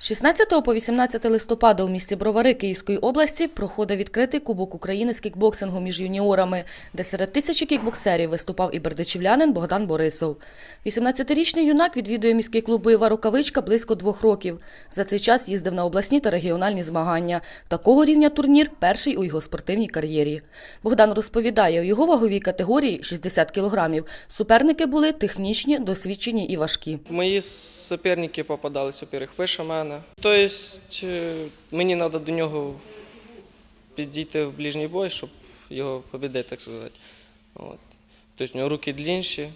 З 16 по 18 листопада у місті Бровари Київської області проходив відкритий Кубок України з кікбоксингу між юніорами, де серед тисячі кікбоксерів виступав і бердичівлянин Богдан Борисов. 18-річний юнак відвідує міський клуб «Бойова рукавичка» близько двох років. За цей час їздив на обласні та регіональні змагання. Такого рівня турнір – перший у його спортивній кар'єрі. Богдан розповідає, у його ваговій категорії – 60 кілограмів. Суперники були технічні, досвідчені і важкі. Мої суперники попадались, во-первых, вище мене. Тобто е, мені треба до нього підійти в ближній бой, щоб його побідити, так сказати. Тобто у нього руки длінші,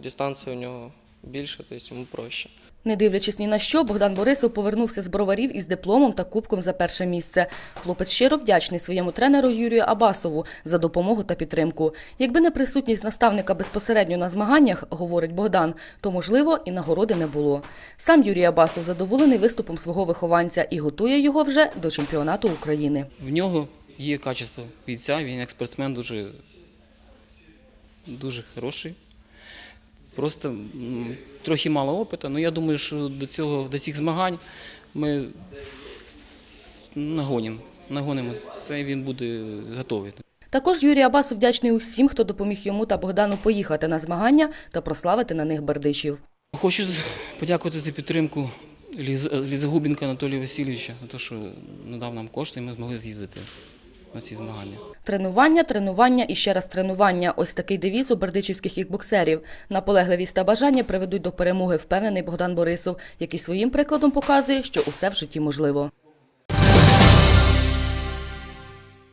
дистанція у нього більша, тобто йому проще. Не дивлячись ні на що, Богдан Борисов повернувся з броварів із дипломом та кубком за перше місце. Хлопець щиро вдячний своєму тренеру Юрію Абасову за допомогу та підтримку. Якби не присутність наставника безпосередньо на змаганнях, говорить Богдан, то можливо і нагороди не було. Сам Юрій Абасов задоволений виступом свого вихованця і готує його вже до чемпіонату України. В нього є качество бійця, він як спортсмен дуже, дуже хороший. Просто трохи мало опиту, але я думаю, що до, цього, до цих змагань ми нагонимо, нагонимо. Це і він буде готовий. Також Юрій Абасов вдячний усім, хто допоміг йому та Богдану поїхати на змагання та прославити на них бердичів. Хочу подякувати за підтримку Ліз- Лізагубінка Анатолія Васильовича, за те, що надав нам кошти, і ми змогли з'їздити на ці змагання. Тренування, тренування і ще раз тренування. Ось такий девіз у бердичівських кікбоксерів. Наполегливість та бажання приведуть до перемоги, впевнений Богдан Борисов, який своїм прикладом показує, що усе в житті можливо.